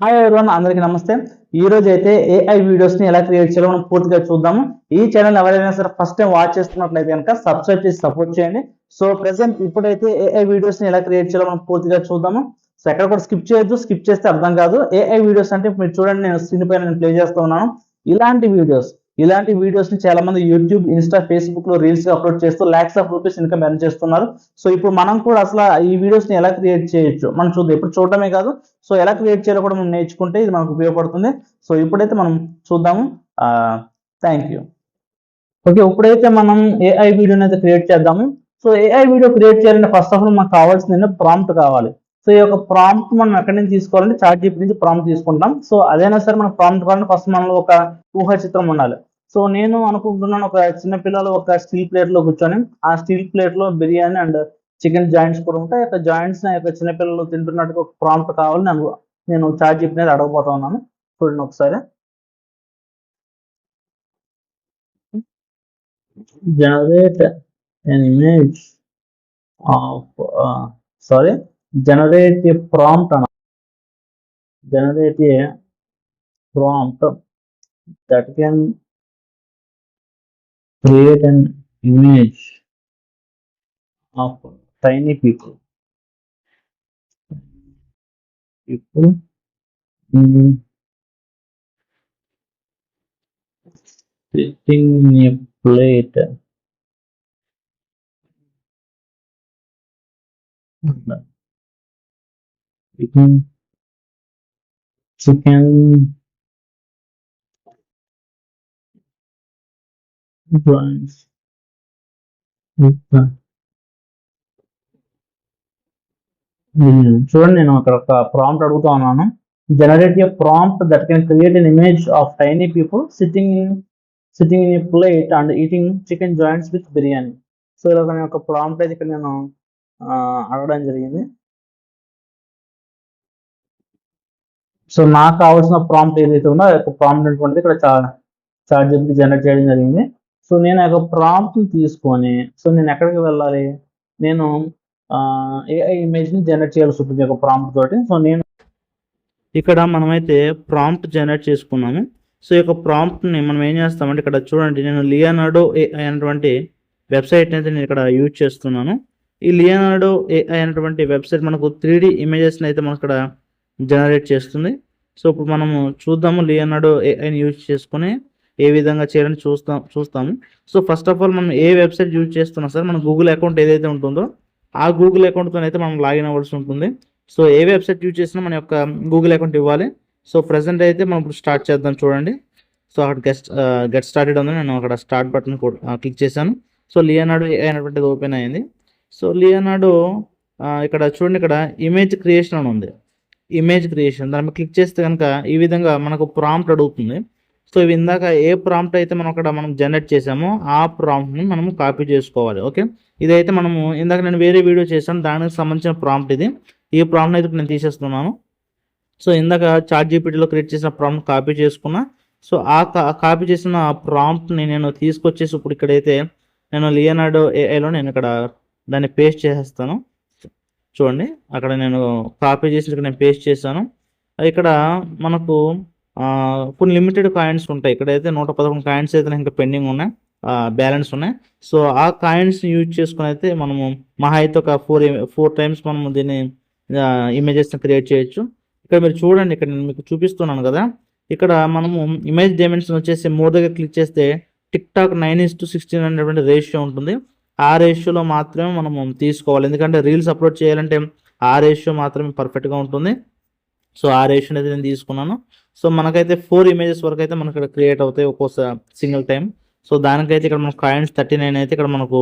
Hi everyone అందరికీ నమస్తే. ఈ రోజు అయితే ఏఐ వీడియోస్ని ఎలా క్రియేట్ చేయాలో మనం పూర్తిగా చూద్దాము. ఈ ఛానల్ ఎవరైనా సరే ఫస్ట్ టైం వాచ్ చేస్తున్నట్లయితే కనుక సబ్స్క్రైబ్ చేసి సపోర్ట్ చేయండి. సో ప్రెసెంట్ ఇప్పుడైతే ఏఐ వీడియోస్ని ఎలా క్రియేట్ చేయాలో మనం పూర్తిగా చూద్దాము. సో ఎక్కడ కూడా స్కిప్ చేయొద్దు స్కిప్ చేస్తే అర్థం కాదు. ఏఐ వీడియోస్ అంటే మీరు చూడండి నేను స్క్రీన్ పైన నేను ప్లే చేస్తూ ఉన్నాను. ఇలాంటి వీడియోస్ ఇలాంటి వీడియోస్ని చాలా మంది యూట్యూబ్ ఇన్స్టా ఫేస్బుక్లో రీల్స్ అప్లోడ్ చేస్తూ lakhs of rupees income earn చేస్తున్నారు. సో ఇప్పుడు మనం కూడా అసలు ఈ వీడియోస్ని ఎలా క్రియేట్ చేయొచ్చు? మనం చూద్దాం. ఇప్పుడు చూడటమే కాదు. సో ఎలా క్రియేట్ చేయాలో కూడా మనం నేర్చుకుంటే ఇది మనకు ఉపయోగపడుతుంది. సో ఇప్పుడైతే మనం చూద్దాము. థ్యాంక్ యూ ఓకే ఇప్పుడైతే మనం ఏఐ వీడియోని అయితే క్రియేట్ చేద్దాము. సో ఏఐ వీడియో క్రియేట్ చేయాలంటే ఫస్ట్ ఆఫ్ ఆల్ మనకు కావాల్సింది ప్రాంప్ట్ కావాలి. సో ఈ యొక్క ప్రాంప్ట్ మనం ఎక్కడి నుంచి తీసుకోవాలంటే చార్ట్ జీపీ నుంచి ప్రాంప్ట్ తీసుకుంటాం. సో అదైనా సరే మనకు ప్రాంప్ట్ కావాలంటే ఫస్ట్ మనలో ఒక ఊహ చిత్రం ఉండాలి. సో నేను అనుకుంటున్నాను ఒక చిన్న పిల్లలు ఒక స్టీల్ ప్లేట్లో కూర్చొని ఆ స్టీల్ ప్లేట్లో బిర్యానీ అండ్ చికెన్ జాయింట్స్ కూడా ఉంటాయి. ఆ యొక్క జాయింట్స్ నా యొక్క చిన్నపిల్లలు తింటున్నట్టుగా ఒక ప్రాంప్ట్ కావాలి. నేను నేను చార్జ్ చెప్పినది అడగబోతా ఉన్నాను. చూడండి ఒకసారి. Generate an image of uh, sorry generate a prompt అన generate a prompt that can create an image of tiny people. People mm, sitting in a plate. Chicken chicken drawings. Hmm. చూడండి నేను అక్కడ ఒక prompt అడుగుతా ఉన్నాను. Generate a prompt that can create an image of tiny people sitting in sitting in a plate and eating chicken joints with biryani so ఇలా నేను ఒక prompt అయితే ఇక్కడ నేను అడగడం జరిగింది. సో నాకు కావాల్సిన ప్రాంప్ట్ ఏదైతే ఉందో ఆ యొక్క ప్రాంప్ట్ ఇక్కడ చార్జ్ చెప్పి జనరేట్ చేయడం జరిగింది. సో నేను ఒక ప్రాంప్ట్ తీసుకొని సో నేను ఎక్కడికి వెళ్ళాలి? నేను ఏఐ ఇమేజ్ని జనరేట్ చేయాల్సి ఉంటుంది ఒక ప్రాంప్ట్ తోటి. సో నేను ఇక్కడ మనమైతే ప్రాంప్ట్ జనరేట్ చేసుకున్నాము. సో ఈ యొక్క ప్రాంప్ట్ని మనం ఏం చేస్తామంటే ఇక్కడ చూడండి నేను లియనాడో ఏఐ అనేటువంటి వెబ్సైట్ అయితే నేను ఇక్కడ యూజ్ చేస్తున్నాను. ఈ లియనాడో ఏఐ అనేటువంటి వెబ్సైట్ మనకు త్రీ డి ఇమేజెస్ని అయితే మనకు ఇక్కడ జనరేట్ చేస్తుంది. సో ఇప్పుడు మనము చూద్దాము లియనాడో ఏఐని యూజ్ చేసుకొని ఏ విధంగా చేయాలని చూస్తాం చూస్తాము. సో ఫస్ట్ ఆఫ్ ఆల్ మనం ఏ వెబ్సైట్ యూజ్ చేస్తున్నా సార్ మన గూగుల్ అకౌంట్ ఏదైతే ఉంటుందో ఆ గూగుల్ అకౌంట్తో అయితే మనం లాగిన్ అవ్వాల్సి ఉంటుంది. సో ఏ వెబ్సైట్ యూజ్ చేసినా మన యొక్క గూగుల్ అకౌంట్ ఇవ్వాలి. సో ప్రజెంట్ అయితే మనం ఇప్పుడు స్టార్ట్ చేద్దాం చూడండి. సో అక్కడ గెస్ట్ గెట్ స్టార్టెడ్ ఉంది నేను అక్కడ స్టార్ట్ బటన్ క్లిక్ చేశాను. సో లియోనాడో అయినటువంటిది ఓపెన్ అయింది. సో లియోనాడో uh, ఇక్కడ చూడండి ఇక్కడ ఇమేజ్ క్రియేషన్ అని ఉంది. ఇమేజ్ క్రియేషన్ దాని మీద క్లిక్ చేస్తే కనుక ఈ విధంగా మనకు ప్రాంప్ట్ అడుగుతుంది. సో ఇవి ఇందాక ఏ ప్రాంప్ట్ అయితే మనం అక్కడ మనం జనరేట్ చేసామో ఆ ప్రాంప్ట్ని మనము కాపీ చేసుకోవాలి ఓకే? ఇదైతే మనము ఇందాక నేను వేరే వీడియో చేశాను దానికి సంబంధించిన ప్రాంప్ట్ ఇది. ఈ ప్రాంప్ట్ని అయితే నేను తీసేస్తున్నాను. సో ఇందాక చార్ట్ జీపీటీలో క్రియేట్ చేసిన ప్రాంప్ట్ కాపీ చేసుకున్నా. సో ఆ కాపీ చేసిన ప్రాంప్ట్ని నేను తీసుకొచ్చేసి ఇప్పుడు ఇక్కడైతే నేను లియనాడో ఏఐలో నేను ఇక్కడ దాన్ని పేస్ట్ చేసేస్తాను. చూడండి అక్కడ నేను కాపీ చేసి ఇక్కడ నేను పేస్ట్ చేశాను. ఇక్కడ మనకు కొన్ని లిమిటెడ్ కాయిన్స్ ఉంటాయి. ఇక్కడైతే నూట పదకొండు కాయిన్స్ అయితే ఇంకా పెండింగ్ ఉన్నాయి. బ్యాలెన్స్ ఉన్నాయి. సో ఆ కాయిన్స్ యూజ్ చేసుకుని అయితే మనము మహా అయితే ఒక ఫోర్ ఫోర్ టైమ్స్ మనము దీన్ని ఇమేజెస్ని క్రియేట్ చేయొచ్చు. ఇక్కడ మీరు చూడండి ఇక్కడ నేను మీకు చూపిస్తున్నాను కదా. ఇక్కడ మనము ఇమేజ్ డైమెన్షన్ వచ్చేసి మూడు దగ్గర క్లిక్ చేస్తే TikTok nine is to sixteen అనేటువంటి రేషియో ఉంటుంది. ఆ రేషియోలో మాత్రమే మనము తీసుకోవాలి. ఎందుకంటే రీల్స్ అప్లోడ్ చేయాలంటే ఆ రేషియో మాత్రమే పర్ఫెక్ట్గా ఉంటుంది. సో ఆ రేషన్ అయితే నేను తీసుకున్నాను. సో మనకైతే ఫోర్ ఇమేజెస్ వరకు అయితే మనకి ఇక్కడ క్రియేట్ అవుతాయి ఒక్కోసారి సింగిల్ టైం సో దానికైతే ఇక్కడ మనకు కాయిన్స్ థర్టీ నైన్ అయితే ఇక్కడ మనకు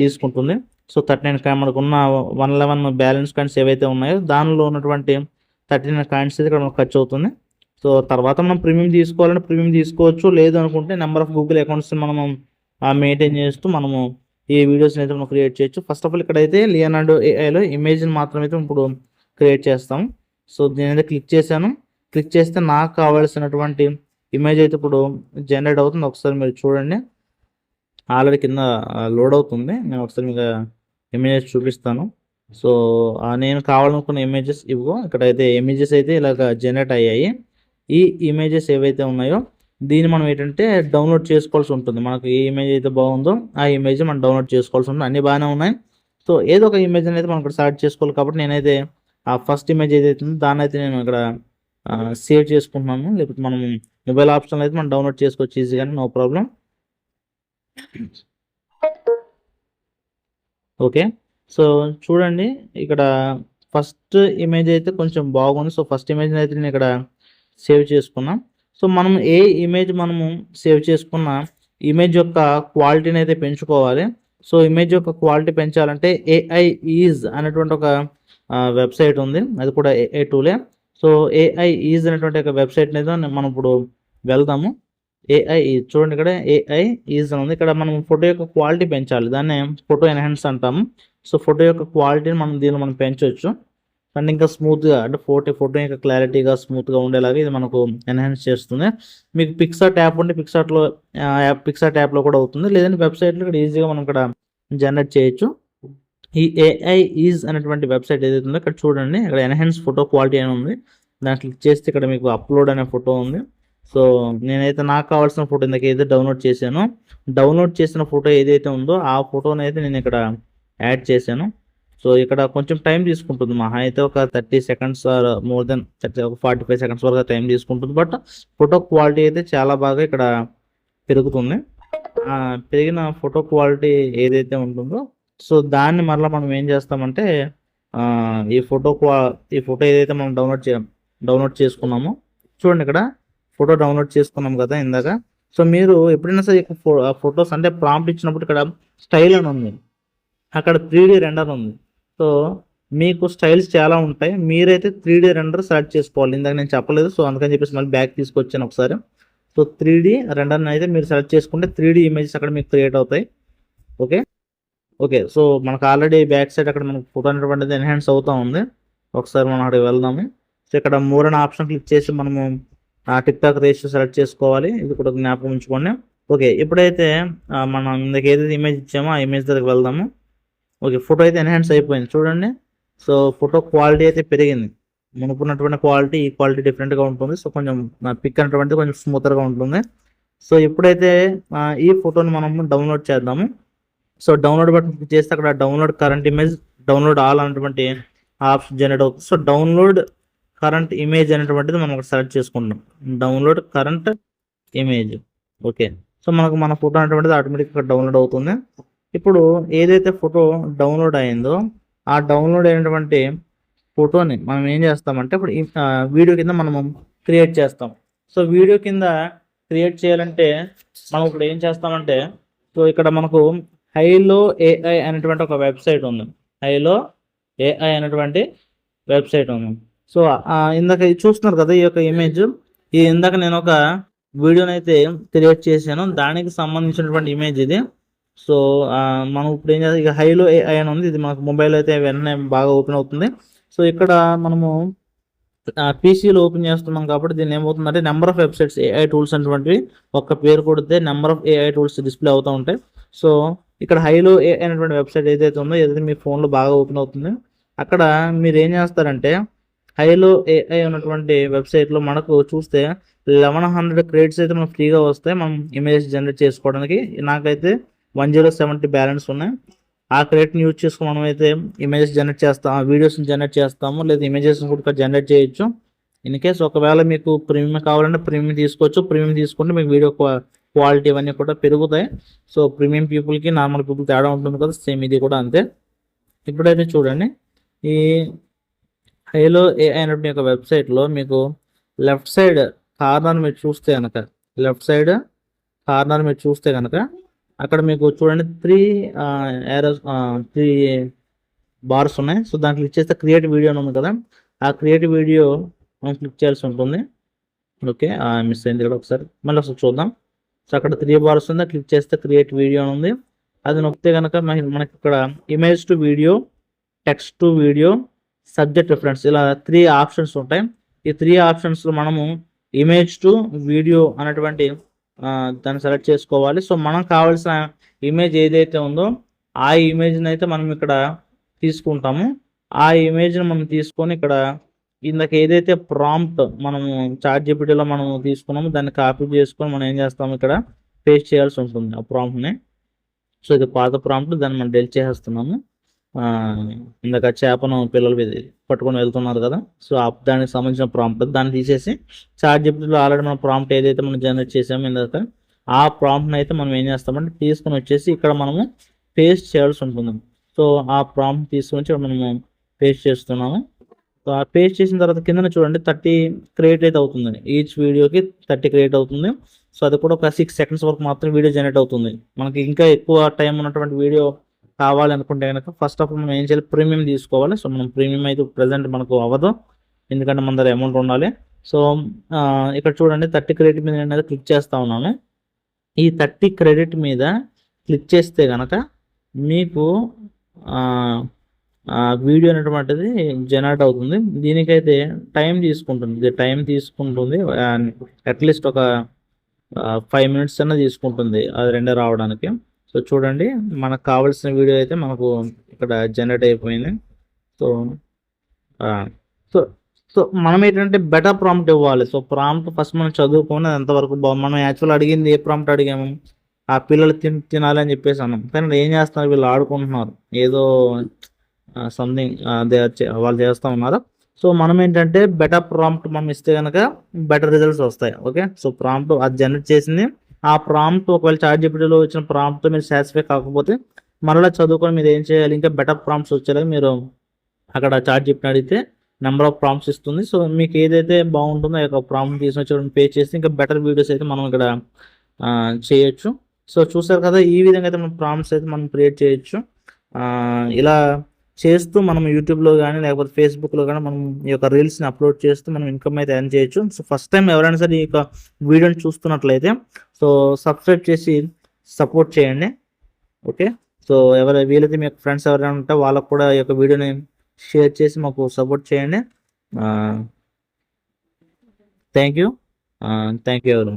తీసుకుంటుంది. సో థర్టీ నైన్ కాయిన్ మనకు ఉన్న వన్ లెవెన్ బ్యాలెన్స్ కాయిన్స్ ఏవైతే ఉన్నాయో దానిలో ఉన్నటువంటి థర్టీ నైన్ కాయిన్స్ అయితే ఇక్కడ మనకు ఖర్చు అవుతుంది. సో తర్వాత మనం ప్రీమియం తీసుకోవాలంటే ప్రీమియం తీసుకోవచ్చు. లేదు అనుకుంటే నెంబర్ ఆఫ్ గూగుల్ అకౌంట్స్ మనము మెయింటైన్ చేస్తూ మనము ఈ వీడియోస్ని అయితే మనం క్రియేట్ చేయొచ్చు. ఫస్ట్ ఆఫ్ ఆల్ ఇక్కడైతే లియనార్డో ఏఐలో ఇమేజ్ని మాత్రమే అయితే ఇప్పుడు క్రియేట్ చేస్తాం. సో నేను అయితే క్లిక్ చేశాను. క్లిక్ చేస్తే నాకు కావాల్సినటువంటి ఇమేజ్ అయితే ఇప్పుడు జనరేట్ అవుతుంది. ఒకసారి మీరు చూడండి. ఆల్రెడీ కింద లోడ్ అవుతుంది. నేను ఒకసారి మీకు ఇమేజెస్ చూపిస్తాను. సో నేను కావాలనుకున్న ఇమేజెస్ ఇవిగో ఇక్కడైతే ఇమేజెస్ అయితే ఇలాగ జనరేట్ అయ్యాయి. ఈ ఇమేజెస్ ఏవైతే ఉన్నాయో దీన్ని మనం ఏంటంటే డౌన్లోడ్ చేసుకోవాల్సి ఉంటుంది. మనకు ఏ ఇమేజ్ అయితే బాగుందో ఆ ఇమేజ్ మనం డౌన్లోడ్ చేసుకోవాల్సి ఉంటుంది. అన్ని బాగానే ఉన్నాయి. సో ఏదో ఒక ఇమేజ్ అనేది మనం ఇక్కడ సెలెక్ట్ చేసుకోవాలి కాబట్టి నేనైతే ఆ ఫస్ట్ ఇమేజ్ ఏదైతే ఉందో దాన్ని అయితే నేను ఇక్కడ సేవ్ చేసుకుంటున్నాను. లేకపోతే మనం మొబైల్ ఆప్షన్ అయితే మనం డౌన్లోడ్ చేసుకోవచ్చు ఈజీగానే నో ప్రాబ్లం. ఓకే. సో చూడండి ఇక్కడ ఫస్ట్ ఇమేజ్ అయితే కొంచెం బాగుంది. సో ఫస్ట్ ఇమేజ్ అయితే నేను ఇక్కడ సేవ్ చేసుకున్నాం. సో మనం ఏ ఇమేజ్ మనము సేవ్ చేసుకున్న ఇమేజ్ యొక్క క్వాలిటీని అయితే పెంచుకోవాలి. సో ఇమేజ్ యొక్క క్వాలిటీ పెంచాలంటే ఏఐ ఈజ్ అనేటువంటి ఒక వెబ్సైట్ ఉంది. అది కూడా ఏఐ టూలే. సో ఏఐ ఈజ్ అనేటువంటి ఒక వెబ్సైట్ మీద మనం ఇప్పుడు వెళ్దాము. ఏఐ చూడండి ఇక్కడ. ఏఐ ఈజ్ అని ఉంది. ఇక్కడ మనం ఫోటో యొక్క క్వాలిటీ పెంచాలి. దాన్ని ఫోటో ఎన్హాన్స్ అంటాము. సో ఫోటో యొక్క క్వాలిటీని మనం దీనిలో మనం పెంచవచ్చు అండ్ ఇంకా స్మూత్గా అంటే ఫోటో ఫోటో యొక్క క్లారిటీగా స్మూత్గా ఉండేలాగా ఇది మనకు ఎన్హాన్స్ చేస్తుంది. మీకు పిక్సార్ట్ యాప్ ఉంటే పిక్సార్ట్లో యాప్ ట్యాప్లో కూడా అవుతుంది. లేదంటే వెబ్సైట్లో ఇక్కడ ఈజీగా మనం ఇక్కడ జనరేట్ చేయొచ్చు. ఈ ఏఐ ఈజ్ అనేటువంటి వెబ్సైట్ ఏదైతే ఉందో ఇక్కడ చూడండి. ఇక్కడ ఎన్హాన్స్ ఫోటో క్వాలిటీ అని ఉంది. దాన్ని క్లిక్ చేస్తే ఇక్కడ మీకు అప్లోడ్ అనే ఫోటో ఉంది. సో నేనైతే నాకు కావాల్సిన ఫోటో ఇందాక ఏదైతే డౌన్లోడ్ చేశాను డౌన్లోడ్ చేసిన ఫోటో ఏదైతే ఉందో ఆ ఫోటోని అయితే నేను ఇక్కడ యాడ్ చేశాను. సో ఇక్కడ కొంచెం టైం తీసుకుంటుంది. మహా అయితే ఒక thirty seconds or more than thirty ఒక ఫార్టీ ఫైవ్ సెకండ్స్ వరకు టైం తీసుకుంటుంది. బట్ ఫోటో క్వాలిటీ అయితే చాలా బాగా ఇక్కడ పెరుగుతుంది. పెరిగిన ఫోటో క్వాలిటీ ఏదైతే ఉంటుందో సో దాన్ని మరలా మనం ఏం చేస్తామంటే ఈ ఫోటో క్వా ఈ ఫోటో ఏదైతే మనం డౌన్లోడ్ చే డౌన్లోడ్ చేసుకున్నామో చూడండి ఇక్కడ ఫోటో డౌన్లోడ్ చేసుకున్నాం కదా ఇందాక. సో మీరు ఎప్పుడైనా సరే ఫొటోస్ అంటే ప్రాంప్ట్ ఇచ్చినప్పుడు ఇక్కడ స్టైల్ అని ఉంది. అక్కడ త్రీ రెండర్ ఉంది. సో మీకు స్టైల్స్ చాలా ఉంటాయి. మీరైతే త్రీ రెండర్ సెలెక్ట్ చేసుకోవాలి. ఇందాక నేను చెప్పలేదు సో అందుకని చెప్పేసి మళ్ళీ బ్యాక్ తీసుకొచ్చాను ఒకసారి. సో త్రీ రెండర్ని అయితే మీరు సెలెక్ట్ చేసుకుంటే త్రీ ఇమేజెస్ అక్కడ మీకు క్రియేట్ అవుతాయి. ఓకే? ఓకే సో మనకు ఆల్రెడీ బ్యాక్ సైడ్ అక్కడ మనకు ఫోటో అనేటువంటిది ఎన్హాన్స్ అవుతూ ఉంది. ఒకసారి మనం అక్కడికి వెళ్దాము. సో ఇక్కడ మోర్ అనే ఆప్షన్ క్లిక్ చేసి మనము ఆ టిక్ టాక్ రేషియో సెలెక్ట్ చేసుకోవాలి. ఇది కూడా జ్ఞాపకం ఉంచుకోండి. ఓకే ఇప్పుడైతే మనం ఇందాక ఏదైతే ఇమేజ్ ఇచ్చామో ఆ ఇమేజ్ దగ్గరికి వెళ్దాము. ఓకే ఫోటో అయితే ఎన్హాన్స్ అయిపోయింది. చూడండి. సో ఫోటో క్వాలిటీ అయితే పెరిగింది. మునుపున్నటువంటి క్వాలిటీ ఈ క్వాలిటీ డిఫరెంట్గా ఉంటుంది. సో కొంచెం పిక్ అనేటువంటిది కొంచెం స్మూత్గా ఉంటుంది. సో ఎప్పుడైతే ఈ ఫోటోని మనము డౌన్లోడ్ చేద్దాము. సో డౌన్లోడ్ బటన్ క్లిక్ చేస్తే అక్కడ download current image download all అనేటువంటి ఆప్షన్ జనరేట్ అవుతుంది. సో డౌన్లోడ్ కరెంట్ ఇమేజ్ అనేటువంటిది మనం ఇక్కడ సెలెక్ట్ చేసుకుంటాం download current image. Okay. So మనకు మన ఫోటో అనేటువంటిది ఆటోమేటిక్గా డౌన్లోడ్ అవుతుంది. ఇప్పుడు ఏదైతే ఫోటో డౌన్లోడ్ అయిందో ఆ డౌన్లోడ్ అయినటువంటి ఫోటోని మనం ఏం చేస్తామంటే ఇప్పుడు వీడియో కింద మనము క్రియేట్ చేస్తాం. సో వీడియో కింద క్రియేట్ చేయాలంటే మనం ఇప్పుడు ఏం చేస్తామంటే సో ఇక్కడ మనకు హైలో ఏఐ అనేటువంటి ఒక వెబ్సైట్ ఉంది. హైలో ఏఐ అనేటువంటి వెబ్సైట్ ఉంది. సో ఇందాక ఇది చూస్తున్నారు కదా ఈ యొక్క ఇమేజ్. ఈ ఇందాక నేను ఒక వీడియోని అయితే క్రియేట్ చేశాను. దానికి సంబంధించినటువంటి ఇమేజ్ ఇది. సో మనం ఇప్పుడు ఏం చేస్తాం ఇక హైలో ఏఐ అని ఉంది. ఇది మనకు మొబైల్ అయితే వెంటనే బాగా ఓపెన్ అవుతుంది. సో ఇక్కడ మనము పీసీలో ఓపెన్ చేస్తున్నాం కాబట్టి దీన్ని ఏమవుతుందంటే number of websites AI tools అనేటువంటివి ఒక్క పేరు కొడితే number of AI tools display అవుతూ ఉంటాయి. సో ఇక్కడ హైలో ఏఐ అనేటువంటి వెబ్సైట్ ఏదైతే ఉందో ఏదైతే మీ ఫోన్లో బాగా ఓపెన్ అవుతుంది అక్కడ మీరు ఏం చేస్తారంటే హైలో ఏఐ ఉన్నటువంటి వెబ్సైట్లో మనకు చూస్తే లెవెన్ హండ్రెడ్ క్రెడిట్స్ అయితే మనకు ఫ్రీగా వస్తాయి. మనం ఇమేజ్ జనరేట్ చేసుకోవడానికి. నాకైతే వన్ జీరో సెవెంటీ బ్యాలెన్స్ ఉన్నాయి. ఆ క్రెడిట్ని యూజ్ చేసుకుని మనం అయితే ఇమేజెస్ జనరేట్ చేస్తాం వీడియోస్ని జనరేట్ చేస్తాము లేదా ఇమేజెస్ కూడా జనరేట్ చేయొచ్చు. ఇన్ కేస్ ఒకవేళ మీకు ప్రీమియం కావాలంటే ప్రీమియం తీసుకోవచ్చు. ప్రీమియం తీసుకుంటే మీకు వీడియో క్వాలిటీ ఇవన్నీ కూడా పెరుగుతాయి. సో ప్రీమియం పీపుల్కి నార్మల్ పీపుల్ తేడా ఉంటుంది కదా సేమ్ ఇది కూడా అంతే. ఇప్పుడైతే చూడండి. ఈ హైలో ఏఐ అనేటువంటి ఒక వెబ్సైట్లో మీకు లెఫ్ట్ సైడ్ కార్నర్ మీరు చూస్తే కనుక లెఫ్ట్ సైడ్ కార్నర్ మీరు చూస్తే కనుక అక్కడ మీకు చూడండి త్రీ ఏరోస్ త్రీ బార్స్ ఉన్నాయి. సో దాంట్లో క్లిక్ చేస్తే క్రియేట్ వీడియో ఉంది కదా. ఆ క్రియేట్ వీడియో మనం క్లిక్ చేయాల్సి ఉంటుంది. ఓకే మిస్ అయింది ఇక్కడ ఒకసారి. మళ్ళీ ఒకసారి చూద్దాం. సో అక్కడ త్రీ బార్స్ ఉంది. క్లిక్ చేస్తే క్రియేట్ వీడియో అని ఉంది. అది నొక్కితే కనుక మనకి ఇక్కడ image to video text to video subject reference ఇలా త్రీ ఆప్షన్స్ ఉంటాయి. ఈ త్రీ ఆప్షన్స్లో మనము ఇమేజ్ టు వీడియో అనేటువంటి దాన్ని సెలెక్ట్ చేసుకోవాలి. సో మనం కావాల్సిన ఇమేజ్ ఏదైతే ఉందో ఆ ఇమేజ్ని అయితే మనం ఇక్కడ తీసుకుంటాము. ఆ ఇమేజ్ని మనం తీసుకొని ఇక్కడ ఇందాక ఏదైతే ప్రాంప్ట్ మనము చార్ట్ జీపీటీలో మనం తీసుకున్నామో దాన్ని కాపీ చేసుకొని మనం ఏం చేస్తాము ఇక్కడ? పేస్ట్ చేయాల్సి ఉంటుంది ఆ ప్రాంప్ట్ని సో ఇది పాత ప్రాంప్ట్ దాన్ని మనం డెలిట్ చేసేస్తున్నాము. ఇందాక చేపను పిల్లలు పట్టుకొని వెళ్తున్నారు కదా. సో ఆ దానికి సంబంధించిన ప్రాంప్ట్ దాన్ని తీసేసి చార్ట్ జీపీటీలో ఆల్రెడీ మనం ప్రాంప్ట్ ఏదైతే మనం జనరేట్ చేసామో ఇందాక ఆ ప్రాంప్ట్ని అయితే మనం ఏం చేస్తామంటే తీసుకొని వచ్చేసి ఇక్కడ మనము పేస్ట్ చేయాల్సి ఉంటుంది. సో ఆ ప్రాంప్ట్ తీసుకొని వచ్చి మనము పేస్ట్ చేస్తున్నాము. పేస్ట్ చేసిన తర్వాత కింద చూడండి థర్టీ క్రియేట్ అయితే అవుతుంది ఈచ్ వీడియోకి థర్టీ క్రియేట్ అవుతుంది. సో అది కూడా ఒక సిక్స్ సెకండ్స్ వరకు మాత్రం వీడియో జనరేట్ అవుతుంది. మనకి ఇంకా ఎక్కువ టైం ఉన్నటువంటి వీడియో కావాలనుకుంటే కనుక ఫస్ట్ ఆఫ్ ఆల్ మనం ఏం చేయాలి? ప్రీమియం తీసుకోవాలి. సో మనం ప్రీమియం అయితే ప్రజెంట్ మనకు అవ్వదు. ఎందుకంటే మన దగ్గర అమౌంట్ ఉండాలి. సో ఇక్కడ చూడండి థర్టీ క్రెడిట్ మీద నేను అనేది క్లిక్ చేస్తూ ఉన్నాను. ఈ థర్టీ క్రెడిట్ మీద క్లిక్ చేస్తే కనుక మీకు వీడియో అనేటువంటిది జనరేట్ అవుతుంది. దీనికైతే టైం తీసుకుంటుంది. ఇది టైం తీసుకుంటుంది. అట్లీస్ట్ ఒక ఫైవ్ మినిట్స్ అన్న తీసుకుంటుంది. అది రెండే రావడానికి. సో చూడండి మనకు కావాల్సిన వీడియో అయితే మనకు ఇక్కడ జనరేట్ అయిపోయింది. సో సో సో మనం ఏంటంటే బెటర్ ప్రాంప్ట్ ఇవ్వాలి. సో ప్రాంప్ట్ ఫస్ట్ మనం చదువుకొని అది ఎంతవరకు మనం యాక్చువల్ అడిగింది ఏ ప్రాంప్ట్ అడిగాము? ఆ పిల్లలు తిన్ తినాలి అని చెప్పేసి అన్నాం. కానీ ఏం చేస్తున్నారు? వీళ్ళు ఆడుకుంటున్నారు. ఏదో సంథింగ్ వాళ్ళు చేస్తూ ఉన్నారు. సో మనం ఏంటంటే బెటర్ ప్రాంప్ట్ మనం ఇస్తే కనుక బెటర్ రిజల్ట్స్ వస్తాయి. ఓకే సో ప్రాంప్ట్ అది జనరేట్ చేసింది. ఆ ప్రాంప్ట్ ఒకవేళ చార్ట్ జీపీటీలో వచ్చిన ప్రాంప్ట్ మీరు సాటిస్ఫై కాకపోతే మరలా చదువుకొని మీరు ఏం చేయాలి? ఇంకా బెటర్ ప్రాంప్ట్స్ వచ్చేలాగా మీరు అక్కడ చార్ట్ చెప్పిన అడిగితే నెంబర్ ఆఫ్ ప్రాంప్ట్స్ ఇస్తుంది. సో మీకు ఏదైతే బాగుంటుందో ఆ యొక్క ప్రాంప్ట్ తీసుకొచ్చి పే చేసి ఇంకా బెటర్ వీడియోస్ అయితే మనం ఇక్కడ చేయొచ్చు. సో చూసారు కదా ఈ విధంగా అయితే మనం ప్రాంప్ట్స్ అయితే మనం క్రియేట్ చేయొచ్చు. ఇలా చేస్తూ మనం యూట్యూబ్లో కానీ లేకపోతే ఫేస్బుక్లో కానీ మనం ఈ యొక్క రీల్స్ని అప్లోడ్ చేస్తూ మనం ఇన్కమ్ అయితే ఎర్న్ చేయొచ్చు. సో ఫస్ట్ టైం ఎవరైనా సరే ఈ యొక్క వీడియోని చూస్తున్నట్లయితే సో సబ్స్క్రైబ్ చేసి సపోర్ట్ చేయండి. ఓకే? సో ఎవరు వీలైతే మీ ఫ్రెండ్స్ ఎవరైనా ఉంటే వాళ్ళకు కూడా ఈ యొక్క వీడియోని షేర్ చేసి మాకు సపోర్ట్ చేయండి. థ్యాంక్ యూ థ్యాంక్ యూ ఎవరు?